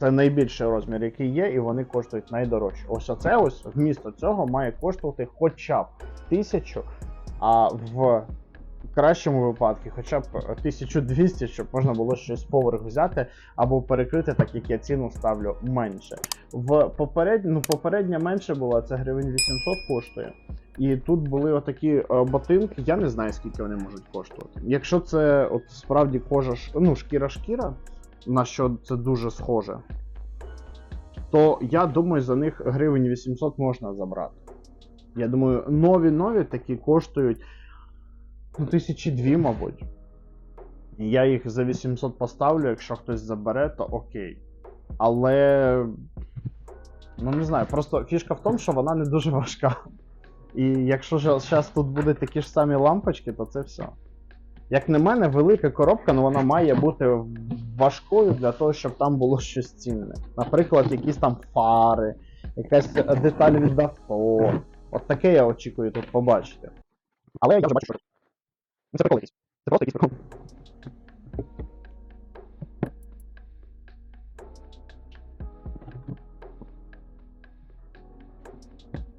Це найбільший розмір, який є, і вони коштують найдорожче. Ось оце ось вмісто цього має коштувати хоча б тисячу, а в кращому випадку хоча б 1200, щоб можна було щось поверх взяти або перекрити, так як я ціну ставлю менше. В поперед... ну, попередня менше була, це гривень 800 коштує. І тут були отакі е, ботинки, я не знаю, скільки вони можуть коштувати. Якщо це от справді кожа, ну, шкіра-шкіра, на що це дуже схоже, то я думаю, за них гривень 800 можна забрати. Я думаю, нові-нові такі коштують ну, тисячі дві, мабуть. Я їх за 800 поставлю, якщо хтось забере, то окей. Але. Ну, не знаю, просто фішка в тому, що вона не дуже важка. І якщо зараз тут будуть такі ж самі лампочки, то це все. Як на мене, велика коробка, ну вона має бути важкою для того, щоб там було щось цінне. Наприклад, якісь там фари, якась деталь від авто. От таке я очікую тут побачити. Але я вже бачу, що. Це прикол якийсь. Це просто якийсь прикол.